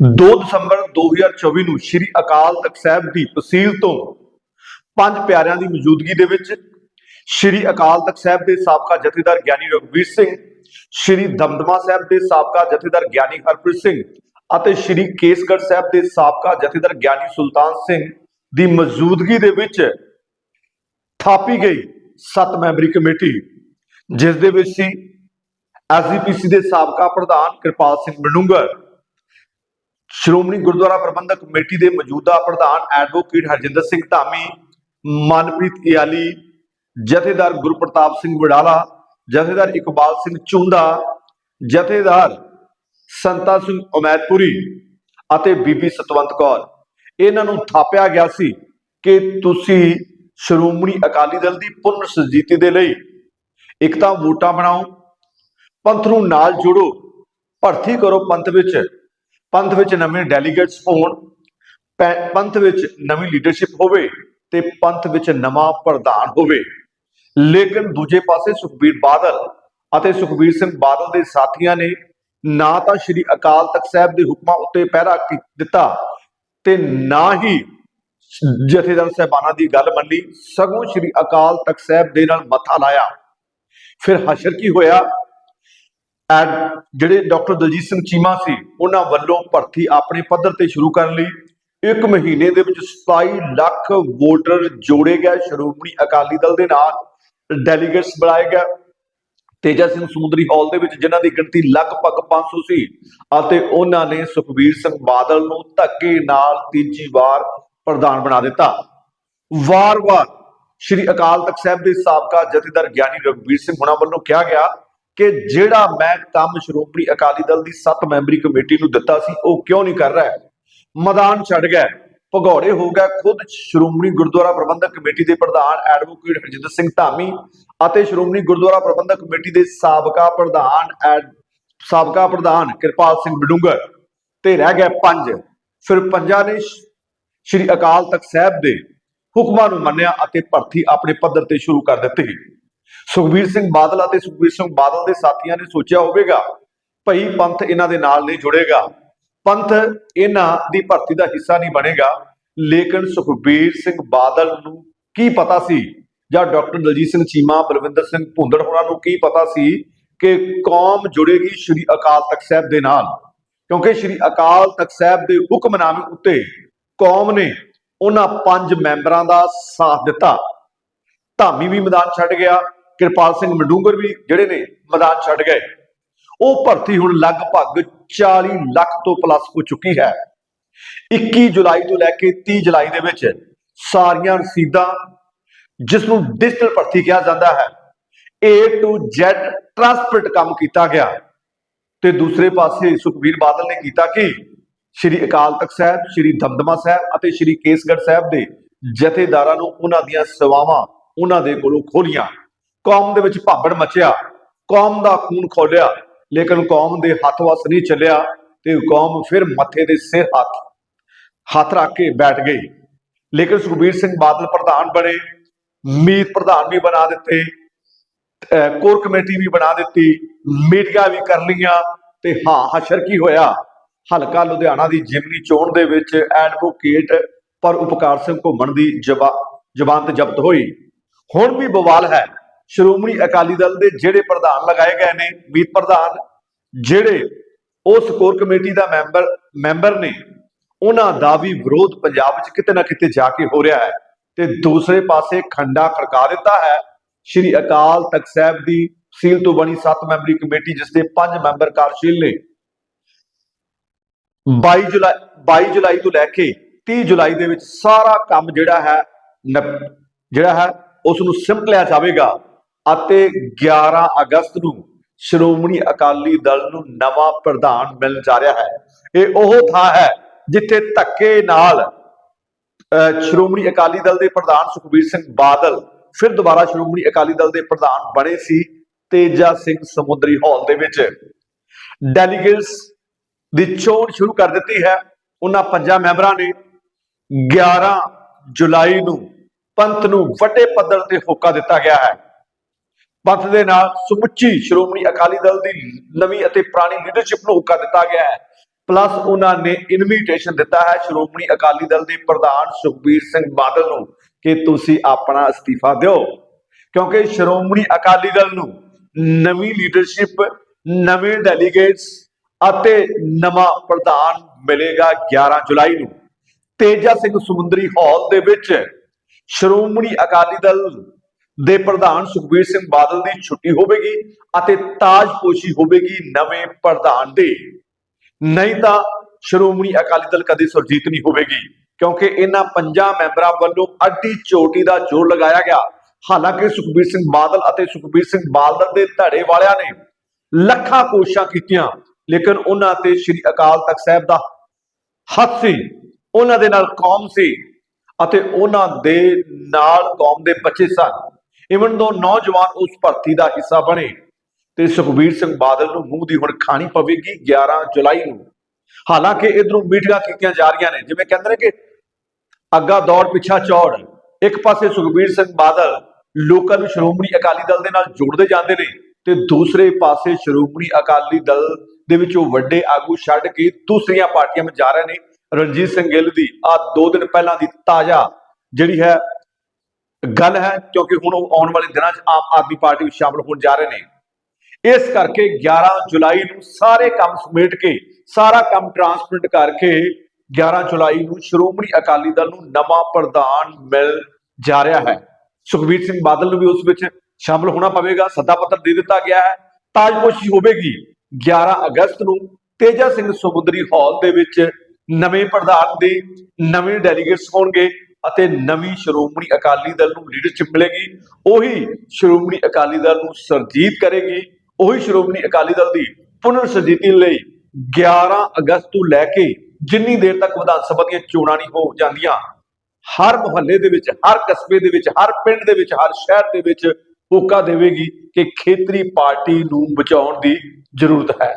2 ਦਸੰਬਰ 2024 ਨੂੰ ਸ੍ਰੀ ਅਕਾਲ ਤਖਤ ਸਾਹਿਬ ਦੀ ਤਸੀਲ ਤੋਂ ਪੰਜ ਪਿਆਰਿਆਂ ਦੀ ਮੌਜੂਦਗੀ ਦੇ ਵਿੱਚ ਸ੍ਰੀ ਅਕਾਲ ਤਖਤ ਸਾਹਿਬ ਦੇ ਸਾਬਕਾ ਜਥੇਦਾਰ ਗਿਆਨੀ ਰਘਵੀਰ ਸਿੰਘ, ਸ੍ਰੀ ਦਮਦਮਾ ਸਾਹਿਬ ਦੇ ਸਾਬਕਾ ਜਥੇਦਾਰ ਗਿਆਨੀ ਹਰਪ੍ਰੀਤ ਸਿੰਘ ਅਤੇ ਸ੍ਰੀ ਕੇਸਗੜ੍ਹ ਸਾਹਿਬ ਦੇ ਸਾਬਕਾ ਜਥੇਦਾਰ ਗਿਆਨੀ ਸੁਲਤਾਨ ਸਿੰਘ ਦੀ ਮੌਜੂਦਗੀ ਦੇ ਵਿੱਚ ਥਾਪੀ ਗਈ ਸੱਤ ਮੈਂਬਰੀ ਕਮੇਟੀ, ਜਿਸ ਦੇ ਵਿੱਚ ਸੀ ਐਸਜੀਪੀਸੀ ਦੇ ਸਾਬਕਾ ਪ੍ਰਧਾਨ ਕਿਰਪਾਲ ਸਿੰਘ ਮਡੂੰਗਰ ਸ਼੍ਰੋਮਣੀ ਗੁਰਦੁਆਰਾ ਪ੍ਰਬੰਧਕ ਕਮੇਟੀ ਦੇ ਮੌਜੂਦਾ ਪ੍ਰਧਾਨ ਐਡਵੋਕੇਟ ਹਰਜਿੰਦਰ ਸਿੰਘ ਧਾਮੀ, ਮਨਪ੍ਰੀਤ ਇਆਲੀ ਜਥੇਦਾਰ ਗੁਰਪ੍ਰਤਾਪ ਸਿੰਘ ਵਡਾਲਾ, ਜਥੇਦਾਰ ਇਕਬਾਲ ਸਿੰਘ ਚੁੰਦਾ, ਜਥੇਦਾਰ ਸੰਤਾ ਸਿੰਘ ਉਮੈਦਪੁਰੀ ਅਤੇ ਬੀਬੀ ਸਤਵੰਤ ਕੌਰ। ਇਹਨਾਂ ਨੂੰ ਥਾਪਿਆ ਗਿਆ ਸੀ ਕਿ ਤੁਸੀਂ ਸ਼੍ਰੋਮਣੀ ਅਕਾਲੀ ਦਲ ਦੀ ਪੁਨਰ ਸੁਰਜੀਤੀ ਦੇ ਲਈ ਇੱਕ ਤਾਂ ਵੋਟਾਂ ਬਣਾਓ, ਪੰਥ ਨੂੰ ਨਾਲ ਜੋੜੋ, ਭਰਤੀ ਕਰੋ ਪੰਥ ਵਿੱਚ। ਪੰਥ ਵਿੱਚ ਨਵੇਂ ਡੈਲੀਗੇਟਸ ਹੋਣ ਪੰਥ ਵਿੱਚ ਨਵੀਂ ਲੀਡਰਸ਼ਿਪ ਹੋਵੇ ਤੇ ਪੰਥ ਵਿੱਚ ਨਵਾਂ ਪ੍ਰਧਾਨ ਹੋਵੇ। ਲੇਕਿਨ ਦੂਜੇ ਪਾਸੇ ਸੁਖਬੀਰ ਬਾਦਲ ਅਤੇ ਸੁਖਬੀਰ ਸਿੰਘ ਬਾਦਲ ਦੇ ਸਾਥੀਆਂ ਨੇ ਨਾ ਤਾਂ ਸ੍ਰੀ ਅਕਾਲ ਤਖਤ ਸਾਹਿਬ ਦੇ ਹੁਕਮਾਂ ਉੱਤੇ ਪਹਿਰਾ ਦਿੱਤਾ ਤੇ ਨਾ ਹੀ ਜਥੇਦਾਰ ਸਾਹਿਬਾਨਾਂ ਦੀ ਗੱਲ ਮੰਨੀ, ਸਗੋਂ ਸ੍ਰੀ ਅਕਾਲ ਤਖਤ ਸਾਹਿਬ ਦੇ ਨਾਲ ਮੱਥਾ ਲਾਇਆ। ਫਿਰ ਹਸ਼ਰ ਕੀ ਹੋਇਆ? ਜਿਹੜੇ ਡਾਕਟਰ ਦਲਜੀਤ ਸਿੰਘ ਚੀਮਾ ਸੀ, ਉਹਨਾਂ ਵੱਲੋਂ ਭਰਤੀ ਆਪਣੇ ਪੱਧਰ ਤੇ ਸ਼ੁਰੂ ਕਰਨ ਲਈ ਇੱਕ ਮਹੀਨੇ ਦੇ ਵਿੱਚ 27 ਲੱਖ ਵੋਟਰ ਜੋੜੇ ਗਏ। ਸ਼੍ਰੋਮਣੀ ਅਕਾਲੀ ਦਲ ਦੇ ਨਾਲ ਡੈਲੀਗੇਟਸ ਬਣਾਏ ਗਏ। ਤੇਜਾ ਸਿੰਘ ਸਮੁੰਦਰੀ ਹਾਲ ਦੇ ਵਿੱਚ ਜਿਨ੍ਹਾਂ ਦੀ ਗਿਣਤੀ ਲਗਭਗ 500 ਸੀ ਅਤੇ ਉਹਨਾਂ ਨੇ ਸੁਖਬੀਰ ਸਿੰਘ ਬਾਦਲ ਨੂੰ ਧੱਕੇ ਨਾਲ ਤੀਜੀ ਵਾਰ ਪ੍ਰਧਾਨ ਬਣਾ ਦਿੱਤਾ। ਵਾਰ-ਵਾਰ ਸ਼੍ਰੀ ਅਕਾਲ ਤਖਤ ਸਾਹਿਬ ਦੇ ਸਾਬਕਾ ਜਥੇਦਾਰ ਗਿਆਨੀ ਰਘਬੀਰ ਸਿੰਘ ਹੁਣਾਂ ਵੱਲੋਂ ਕਿਹਾ ਗਿਆ ਕਿ ਜਿਹੜਾ ਮੈਂ ਕੰਮ ਸ਼੍ਰੋਮਣੀ ਅਕਾਲੀ ਦਲ ਦੀ 7 ਮੈਂਬਰੀ ਕਮੇਟੀ ਨੂੰ ਦਿੱਤਾ ਸੀ, ਉਹ ਕਿਉਂ ਨਹੀਂ ਕਰ ਰਿਹਾ? ਮੈਦਾਨ ਛੱਡ ਗਿਆ, ਭਗੌੜੇ ਹੋ ਗਿਆ, ਖੁਦ ਸ਼੍ਰੋਮਣੀ ਗੁਰਦੁਆਰਾ ਪ੍ਰਬੰਧਕ ਕਮੇਟੀ ਦੇ ਪ੍ਰਧਾਨ ਐਡਵੋਕੇਟ ਹਰਜਿੰਦਰ ਸਿੰਘ ਧਾਮੀ ਅਤੇ ਸ਼੍ਰੋਮਣੀ ਗੁਰਦੁਆਰਾ ਪ੍ਰਬੰਧਕ ਕਮੇਟੀ ਦੇ ਸਾਬਕਾ ਪ੍ਰਧਾਨ ਐਡ, ਸਾਬਕਾ ਪ੍ਰਧਾਨ ਕਿਰਪਾਲ ਸਿੰਘ ਬਡੂੰਗਰ ਤੇ ਰਹਿ ਗਏ ਪੰਜ। ਫਿਰ ਪੰਜਾਂ ਨੇ ਸ਼੍ਰੀ ਅਕਾਲ ਤਖਤ ਸਾਹਿਬ ਦੇ ਹੁਕਮਾਂ ਨੂੰ ਮੰਨਿਆ ਅਤੇ ਭਰਤੀ ਆਪਣੇ ਪੱਧਰ ਤੇ ਸ਼ੁਰੂ ਕਰ ਦਿੱਤੀ। ਸੁਖਬੀਰ ਸਿੰਘ ਬਾਦਲ ਅਤੇ ਸੁਖਬੀਰ ਸਿੰਘ ਬਾਦਲ ਦੇ ਸਾਥੀਆਂ ਨੇ ਸੋਚਿਆ ਹੋਵੇਗਾ, ਭਈ ਪੰਥ ਇਹਨਾਂ ਦੇ ਨਾਲ ਨਹੀਂ ਜੁੜੇਗਾ। ਪੰਥ ਇਹਨਾਂ ਦੀ ਭਰਤੀ ਦਾ ਹਿੱਸਾ ਨਹੀਂ ਬਣੇਗਾ। ਲੇਕਿਨ ਸੁਖਬੀਰ ਸਿੰਘ ਬਾਦਲ ਨੂੰ ਕੀ ਪਤਾ ਸੀ? ਜਾਂ ਡਾਕਟਰ ਦਲਜੀਤ ਸਿੰਘ ਚੀਮਾ, ਬਲਵਿੰਦਰ ਸਿੰਘ ਭੁੰਦੜ ਹੋਰਾਂ ਨੂੰ ਕੀ ਪਤਾ ਸੀ ਕਿ ਕੌਮ ਜੁੜੇਗੀ ਸ਼੍ਰੀ ਅਕਾਲ ਤਖਤ ਸਾਹਿਬ ਦੇ ਨਾਲ? ਕਿਉਂਕਿ ਸ਼੍ਰੀ ਅਕਾਲ ਤਖਤ ਸਾਹਿਬ ਦੇ ਹੁਕਮਨਾਮੇ ਉੱਤੇ ਕੌਮ ਨੇ ਉਹਨਾਂ ਪੰਜ ਮੈਂਬਰਾਂ ਦਾ ਸਾਥ ਦਿੱਤਾ। ਧਾਮੀ ਵੀ ਮੈਦਾਨ ਛੱਡ ਗਿਆ। ਕਿਰਪਾਲ ਸਿੰਘ ਮਡੂੰਗਰ ਵੀ ਜਿਹੜੇ ਨੇ ਮੈਦਾਨ ਛੱਡ ਗਏ। ਉਹ ਭਰਤੀ ਹੁਣ ਲਗਭਗ 40 ਲੱਖ ਤੋਂ ਪਲੱਸ ਹੋ ਚੁੱਕੀ ਹੈ। 21 ਜੁਲਾਈ ਤੋਂ ਲੈ ਕੇ 30 ਜੁਲਾਈ ਦੇ ਵਿੱਚ ਸਾਰੀਆਂ ਰਸੀਦਾਂ ਜਿਸ ਨੂੰ ਡਿਜੀਟਲ ਭਰਤੀ ਕਿਹਾ ਜਾਂਦਾ ਹੈ, A to Z ਟ੍ਰਾਂਸਪਰਟ ਕੰਮ ਕੀਤਾ ਗਿਆ। ਤੇ ਦੂਸਰੇ ਪਾਸੇ ਸੁਖਬੀਰ ਬਾਦਲ ਨੇ ਕੀਤਾ ਕਿ? ਸ਼੍ਰੀ ਅਕਾਲ ਤਖਤ ਸਾਹਿਬ, ਸ਼੍ਰੀ ਦਮਦਮਾ ਸਾਹਿਬ ਅਤੇ ਸ਼੍ਰੀ ਕੇਸਗੜ੍ਹ ਸਾਹਿਬ ਦੇ ਜਥੇਦਾਰਾਂ ਨੂੰ ਉਹਨਾਂ ਦੀਆਂ ਸੇਵਾਵਾਂ ਉਹਨਾਂ ਦੇ ਕੋਲੋਂ ਖੋਲੀਆਂ। ਕੌਮ ਦੇ ਵਿੱਚ ਭਾਬੜ ਮਚਿਆ, ਕੌਮ ਦਾ ਖੂਨ ਖੋਲਿਆ, ਲੇਕਿਨ ਕੌਮ ਦੇ ਹੱਥ ਵਸ ਨਹੀਂ ਚੱਲਿਆ ਤੇ ਕੌਮ ਫਿਰ ਮੱਥੇ ਦੇ ਸਿਰ ਹੱਥ ਹੱਥ ਰੱਖ ਕੇ ਬੈਠ ਗਈ। ਲੇਕਿਨ ਸੁਖਬੀਰ ਸਿੰਘ ਬਾਦਲ ਪ੍ਰਧਾਨ ਬਣੇ, ਮੀਤ ਪ੍ਰਧਾਨ ਵੀ ਬਣਾ ਦਿੱਤੇ, ਅਹ ਕੋਰ ਕਮੇਟੀ ਵੀ ਬਣਾ ਦਿੱਤੀ, ਮੀਟਿੰਗਾਂ ਵੀ ਕਰ ਲਈਆਂ ਤੇ ਹਾਂ, ਹਸ਼ਰ ਕੀ ਹੋਇਆ? ਹਲਕਾ ਲੁਧਿਆਣਾ ਦੀ ਜਿਮਨੀ ਚੋਣ ਦੇ ਵਿੱਚ ਐਡਵੋਕੇਟ ਪਰ ਉਪਕਾਰ ਸਿੰਘ ਘੁੰਮਣ ਦੀ ਜਵਾ ਜ਼ਬਾਨ ਤੇ ਜ਼ਬਤ ਹੋਈ। ਹੁਣ ਵੀ ਬਵਾਲ ਹੈ ਸ਼੍ਰੋਮਣੀ ਅਕਾਲੀ ਦਲ ਦੇ ਜਿਹੜੇ ਪ੍ਰਧਾਨ ਲਗਾਏ ਗਏ ਨੇ, ਮੀਤ ਪ੍ਰਧਾਨ, ਜਿਹੜੇ ਉਸ ਕੋਰ ਕਮੇਟੀ ਦਾ ਮੈਂਬਰ ਮੈਂਬਰ ਨੇ, ਉਹਨਾਂ ਦਾ ਵੀ ਵਿਰੋਧ ਪੰਜਾਬ ਵਿੱਚ ਕਿਤੇ ਨਾ ਕਿਤੇ ਜਾ ਕੇ ਹੋ ਰਿਹਾ ਹੈ ਤੇ ਦੂਸਰੇ ਪਾਸੇ ਖੰਡਾ ਖੜਕਾ ਦਿੱਤਾ ਹੈ। ਸ਼੍ਰੀ ਅਕਾਲ ਤਖਤ ਸਾਹਿਬ ਦੀ ਸੀਲ ਤੋਂ ਬਣੀ 7 ਮੈਂਬਰੀ ਕਮੇਟੀ, ਜਿਸ ਦੇ 5 ਮੈਂਬਰ ਕਾਰਜਸ਼ੀਲ ਨੇ। 22 ਜੁਲਾਈ 22 ਜੁਲਾਈ ਤੋਂ ਲੈ ਕੇ 30 ਜੁਲਾਈ ਦੇ ਵਿੱਚ ਸਾਰਾ ਕੰਮ ਜਿਹੜਾ ਹੈ ਜਿਹੜਾ ਹੈ ਉਸ ਨੂੰ ਸਿਮਟ ਜਾਵੇਗਾ। ਅਤੇ 11 ਅਗਸਤ ਨੂੰ ਸ਼੍ਰੋਮਣੀ ਅਕਾਲੀ ਦਲ ਨੂੰ ਨਵਾਂ ਪ੍ਰਧਾਨ ਮਿਲਣ ਜਾ ਰਿਹਾ ਹੈ। ਇਹ ਉਹ ਥਾਂ ਹੈ ਜਿੱਥੇ ਧੱਕੇ ਨਾਲ ਅਹ, ਸ਼੍ਰੋਮਣੀ ਅਕਾਲੀ ਦਲ ਦੇ ਪ੍ਰਧਾਨ ਸੁਖਬੀਰ ਸਿੰਘ ਬਾਦਲ ਫਿਰ ਦੁਬਾਰਾ ਸ਼੍ਰੋਮਣੀ ਅਕਾਲੀ ਦਲ ਦੇ ਪ੍ਰਧਾਨ ਬਣੇ ਸੀ ਤੇਜਾ ਸਿੰਘ ਸਮੁੰਦਰੀ ਹਾਲ ਦੇ ਵਿੱਚ। ਡੈਲੀਗੇਟਸ ਦੀ ਚੋਣ ਸ਼ੁਰੂ ਕਰ ਦਿੱਤੀ ਹੈ। ਉਹਨਾਂ ਪੰਜਾਂ ਮੈਂਬਰਾਂ ਨੇ 11 ਜੁਲਾਈ ਨੂੰ ਪੰਥ ਨੂੰ ਵੱਡੇ ਪੱਧਰ ਤੇ ਹੋਕਾ ਦਿੱਤਾ ਗਿਆ ਹੈ। ਪੰਥ ਦੇ ਨਾਲ ਸਮੁੱਚੀ ਸ਼੍ਰੋਮਣੀ ਅਕਾਲੀ ਦਲ ਦੀ ਨਵੀਂ ਅਤੇ ਪੁਰਾਣੀ ਲੀਡਰਸ਼ਿਪ ਨੂੰ ਹੋਕਾ ਦਿੱਤਾ ਗਿਆ ਹੈ। ਪਲੱਸ ਉਹਨਾਂ ਨੇ ਇਨਵੀਟੇਸ਼ਨ ਦਿੱਤਾ ਹੈ ਸ਼੍ਰੋਮਣੀ ਅਕਾਲੀ ਦਲ ਦੇ ਪ੍ਰਧਾਨ ਸੁਖਬੀਰ ਸਿੰਘ ਬਾਦਲ ਨੂੰ ਕਿ ਤੁਸੀਂ ਆਪਣਾ ਅਸਤੀਫਾ ਦਿਓ। ਕਿਉਂਕਿ ਸ਼੍ਰੋਮਣੀ ਅਕਾਲੀ ਦਲ ਨੂੰ ਨਵੀਂ ਲੀਡਰਸ਼ਿਪ ਨਵੇਂ ਡੈਲੀਗੇਟਸ ਅਤੇ ਨਵਾਂ ਪ੍ਰਧਾਨ ਮਿਲੇਗਾ 11 ਜੁਲਾਈ ਨੂੰ। ਤੇਜਾ ਸਿੰਘ ਸਮੁੰਦਰੀ ਹਾਲ ਦੇ ਵਿੱਚ ਸ਼੍ਰੋਮਣੀ ਅਕਾਲੀ ਦਲ ਦੇ ਪ੍ਰਧਾਨ ਸੁਖਬੀਰ ਸਿੰਘ ਬਾਦਲ ਦੀ ਛੁੱਟੀ ਹੋਵੇਗੀ ਅਤੇ ਤਾਜਪੋਸ਼ੀ ਹੋਵੇਗੀ ਨਵੇਂ ਪ੍ਰਧਾਨ ਦੀ। ਨਹੀਂ ਤਾਂ ਸ਼੍ਰੋਮਣੀ ਅਕਾਲੀ ਦਲ ਕਦੇ ਸੁਰਜੀਤ ਨਹੀਂ ਹੋਵੇਗੀ, ਕਿਉਂਕਿ ਇਹਨਾਂ ਪੰਜਾਂ ਮੈਂਬਰਾਂ ਵੱਲੋਂ ਅੱਡੀ ਚੋਟੀ ਦਾ ਜੋਰ ਲਗਾਇਆ ਗਿਆ। ਹਾਲਾਂਕਿ ਸੁਖਬੀਰ ਸਿੰਘ ਬਾਦਲ ਅਤੇ ਸੁਖਬੀਰ ਸਿੰਘ ਬਾਦਲ ਦੇ ਧੜੇ ਵਾਲਿਆਂ ਨੇ ਲੱਖਾਂ ਕੋਸ਼ਿਸ਼ਾਂ ਕੀਤੀਆਂ, ਲੇਕਿਨ ਉਹਨਾਂ ਤੇ ਸ੍ਰੀ ਅਕਾਲ ਤਖਤ ਸਾਹਿਬ ਦਾ ਹੱਥ ਸੀ, ਉਹਨਾਂ ਦੇ ਨਾਲ ਕੌਮ ਸੀ ਅਤੇ ਉਹਨਾਂ ਦੇ ਨਾਲ ਕੌਮ ਦੇ ਬੱਚੇ ਸਨ। ਇਵਨ ਦੋ ਨੌਜਵਾਨ ਉਸ ਭਰਤੀ ਦਾ ਹਿੱਸਾ ਬਣੇ ਤੇ ਸੁਖਬੀਰ ਸਿੰਘ ਬਾਦਲ ਨੂੰ ਮੂੰਹ ਦੀ ਹੁਣ ਖਾਣੀ ਪਵੇਗੀ 11 ਜੁਲਾਈ ਨੂੰ। ਹਾਲਾਂਕਿ ਇਧਰੋਂ ਮੀਟਿੰਗਾਂ ਕੀਤੀਆਂ ਜਾ ਰਹੀਆਂ ਨੇ, ਜਿਵੇਂ ਕਹਿੰਦੇ ਨੇ ਕਿ ਅੱਗਾ ਦੌੜ ਪਿੱਛਾ ਚੌੜ, ਇੱਕ ਪਾਸੇ ਸੁਖਬੀਰ ਸਿੰਘ ਬਾਦਲ ਲੋਕਾਂ ਨੂੰ ਸ਼੍ਰੋਮਣੀ ਅਕਾਲੀ ਦਲ ਦੇ ਨਾਲ ਜੋੜਦੇ ਜਾਂਦੇ ਨੇ ਤੇ ਦੂਸਰੇ ਪਾਸੇ ਸ਼੍ਰੋਮਣੀ ਅਕਾਲੀ ਦਲ ਦੇ ਵਿੱਚ ਉਹ ਵੱਡੇ ਆਗੂ ਛੱਡ ਕੇ ਦੂਸਰੀਆਂ ਪਾਰਟੀਆਂ ਵਿੱਚ ਜਾ ਰਹੇ ਨੇ। ਰਣਜੀਤ ਸਿੰਘ ਗਿੱਲ ਦੀ ਆ ਦੋ ਦਿਨ ਪਹਿਲਾਂ ਦੀ ਤਾਜ਼ਾ ਜਿਹੜੀ ਹੈ ਗੱਲ ਹੈ, ਕਿਉਂਕਿ ਹੁਣ ਉਹ ਆਉਣ ਵਾਲੇ ਦਿਨਾਂ 'ਚ ਆਮ ਆਦਮੀ ਪਾਰਟੀ ਵਿੱਚ ਸ਼ਾਮਲ ਹੋਣ ਜਾ ਰਹੇ ਨੇ। ਇਸ ਕਰਕੇ 11 ਜੁਲਾਈ ਨੂੰ ਸਾਰੇ ਕੰਮ ਸਮੇਟ ਕੇ, ਸਾਰਾ ਕੰਮ ਟਰਾਂਸਪਰੈਂਟ ਕਰਕੇ 11 ਜੁਲਾਈ ਨੂੰ ਸ਼੍ਰੋਮਣੀ ਅਕਾਲੀ ਦਲ ਨੂੰ ਨਵਾਂ ਪ੍ਰਧਾਨ ਮਿਲ ਜਾ ਰਿਹਾ ਹੈ। ਸੁਖਬੀਰ ਸਿੰਘ ਬਾਦਲ ਨੂੰ ਵੀ ਉਸ ਵਿੱਚ ਸ਼ਾਮਲ ਹੋਣਾ ਪਵੇਗਾ, ਸੱਦਾ ਪੱਤਰ ਦੇ ਦਿੱਤਾ ਗਿਆ ਹੈ। ਤਾਜਪੋਸ਼ੀ ਹੋਵੇਗੀ 11 ਅਗਸਤ ਨੂੰ। ਤੇਜਾ ਸਿੰਘ ਸਮੁੰਦਰੀ ਹਾਲ ਦੇ ਵਿੱਚ ਨਵੇਂ ਪ੍ਰਧਾਨ ਦੇ ਨਵੇਂ ਡੈਲੀਗੇਟਸ ਹੋਣਗੇ। ਅਤੇ ਨਵੀਂ ਸ਼੍ਰੋਮਣੀ ਅਕਾਲੀ ਦਲ ਨੂੰ ਲੀਡਰਸ਼ਿਪ ਮਿਲੇਗੀ ਉਹੀ ਸ਼੍ਰੋਮਣੀ ਅਕਾਲੀ ਦਲ ਨੂੰ ਸਰਜੀਤ ਕਰੇਗੀ, ਉਹੀ ਸ਼੍ਰੋਮਣੀ ਅਕਾਲੀ ਦਲ ਦੀ ਪੁਨਰ ਸਰਜੀਤੀ ਲਈ 11 ਅਗਸਤ ਤੋਂ ਲੈ ਕੇ ਜਿੰਨੀ ਦੇਰ ਤੱਕ ਵਿਧਾਨ ਸਭਾ ਦੀਆਂ ਚੋਣਾਂ ਨਹੀਂ ਹੋ ਜਾਂਦੀਆਂ, ਹਰ ਮੁਹੱਲੇ ਦੇ ਵਿੱਚ, ਹਰ ਕਸਬੇ ਦੇ ਵਿੱਚ, ਹਰ ਪਿੰਡ ਦੇ ਵਿੱਚ, ਹਰ ਸ਼ਹਿਰ ਦੇ ਵਿੱਚ ਹੋਕਾ ਦੇਵੇਗੀ ਕਿ ਖੇਤਰੀ ਪਾਰਟੀ ਨੂੰ ਬਚਾਉਣ ਦੀ ਜ਼ਰੂਰਤ ਹੈ।